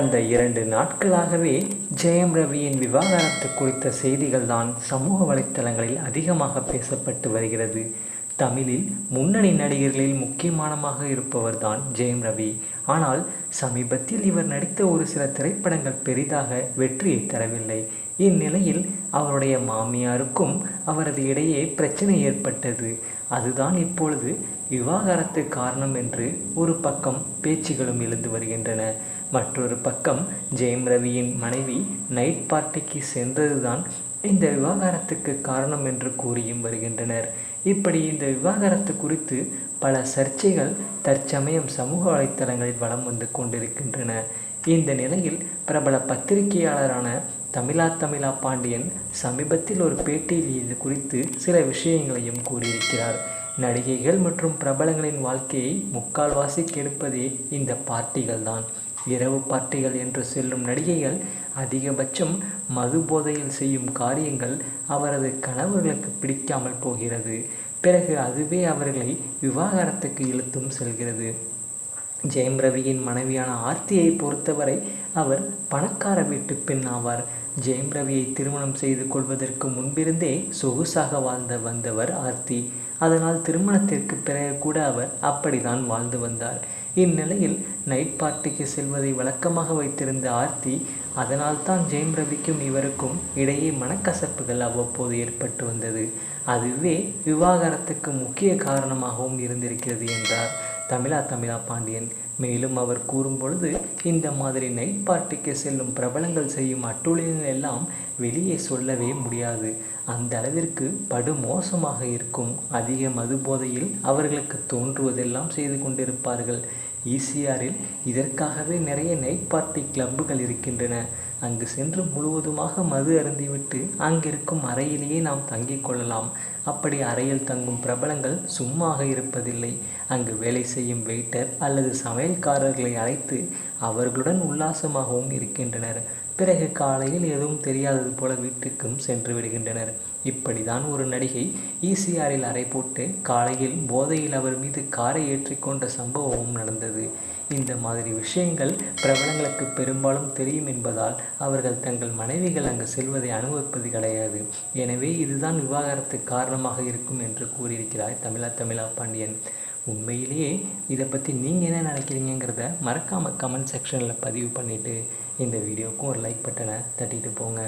கடந்த இரண்டு நாட்களாகவே ஜெயம் ரவியின் விவாகரத்து குறித்த செய்திகள் தான் சமூக வலைத்தளங்களில் அதிகமாக பேசப்பட்டு வருகிறது. தமிழில் முன்னணி நடிகர்களில் முக்கியமானமாக இருப்பவர் தான் ஜெயம் ரவி. ஆனால் சமீபத்தில் இவர் நடித்த ஒரு சில திரைப்படங்கள் பெரிதாக வெற்றியை தரவில்லை. இந்நிலையில் அவருடைய மாமியாருக்கும் அவரது இடையே பிரச்சனை ஏற்பட்டது. அதுதான் இப்பொழுது விவாகரத்து காரணம் என்று ஒரு பக்கம் பேச்சுகளும் எழுந்து வருகின்றன. மற்றொரு பக்கம் ஜெயம் ரவியின் மனைவி நைட் பார்ட்டிக்கு சென்றதுதான் இந்த விவாகரத்துக்கு காரணம் என்று கூறியும் வருகின்றனர். இப்படி இந்த விவாகரத்து குறித்து பல சர்ச்சைகள் தற்சமயம் சமூக வலைத்தளங்களில் வலம் வந்து கொண்டிருக்கின்றன. இந்த நிலையில் பிரபல பத்திரிகையாளரான தமிழா தமிழா பாண்டியன் சமீபத்தில் ஒரு பேட்டியில் இது குறித்து சில விஷயங்களையும் கூறியிருக்கிறார். நடிகைகள் மற்றும் பிரபலங்களின் வாழ்க்கையை முக்கால்வாசி கெடுப்பதே இந்த பார்ட்டிகள் தான் இரவு பார்ட்டிகள் என்று செல்லும் நடிகைகள் அதிகபட்சம் மது போதையில் செய்யும் காரியங்கள் அவரது கணவர்களுக்கு பிடிக்காமல் போகிறது. பிறகு அதுவே அவர்களை விவாகரத்துக்கு இழுத்தும் செல்கிறது. ஜெயம் ரவியின் மனைவியான ஆர்த்தியை பொறுத்தவரை அவர் பணக்கார வீட்டு பெண் ஆவார். ஜெயம் ரவியை திருமணம் செய்து கொள்வதற்கு முன்பிருந்தே சொகுசாக வாழ்ந்த வந்தவர் ஆர்த்தி. அதனால் திருமணத்திற்கு பிறகு கூட அவர் அப்படிதான் வாழ்ந்து வந்தார். இந்நிலையில் நைட் பார்ட்டிக்கு செல்வதை வழக்கமாக வைத்திருந்த ஆர்த்தி அதனால் தான் ஜெயம் ரவிக்கும் இவருக்கும் இடையே மனக்கசப்புகள் அவ்வப்போது ஏற்பட்டு வந்தது. அதுவே விவாகரத்துக்கு முக்கிய காரணமாகவும் இருந்திருக்கிறது என்றார். தமிழா தமிழா பாண்டியன் மேலும் அவர் கூறும்பொழுது இந்த மாதிரி நைட் பார்ட்டிக்கு செல்லும் பிரபலங்கள் செய்யும் அட்டூழியங்கள் எல்லாம் வெளியே சொல்லவே முடியாது. அந்த அளவிற்கு படு மோசமாக இருக்கும். அதிக மது போதையில் அவர்களுக்கு தோன்றுவதெல்லாம் செய்து கொண்டிருப்பார்கள். ஈசிஆரில் இதற்காகவே நிறைய நைட் பார்ட்டி கிளப்புகள் இருக்கின்றன. அங்கு சென்று முழுவதுமாக மது அருந்திவிட்டு அங்கிருக்கும் அறையிலேயே நாம் தங்கிக் கொள்ளலாம். அப்படி அறையில் தங்கும் பிரபலங்கள் சும்மாக இருப்பதில்லை. அங்கு வேலை செய்யும் வெயிட்டர் அல்லது சமையல்காரர்களை அழைத்து அவர்களுடன் உல்லாசமாகவும் இருக்கின்றனர். பிறகு காலையில் எதுவும் தெரியாதது போல வீட்டுக்கும் சென்று விடுகின்றனர். இப்படிதான் ஒரு நடிகை ஈசிஆரில் அறை போட்டு காலையில் போதையில் அவர் மீது காரை ஏற்றிக்கொண்ட சம்பவமும் நடந்தது. இந்த மாதிரி விஷயங்கள் பிரபலங்களுக்கு பெரும்பாலும் தெரியும் என்பதால் அவர்கள் தங்கள் மனைவிகள் அங்கு செல்வதை அனுபவிப்பது கிடையாது. எனவே இதுதான் விவாகரத்து காரணமாக இருக்கும் என்று கூறியிருக்கிறார் தமிழா தமிழா பாண்டியன். உண்மையிலேயே இதை பற்றி நீங்கள் என்ன நினைக்கிறீங்கிறத மறக்காமல் கமெண்ட் செக்ஷனில் பதிவு பண்ணிவிட்டு இந்த வீடியோவுக்கும் ஒரு லைக் பட்டனை தட்டிட்டு போங்க.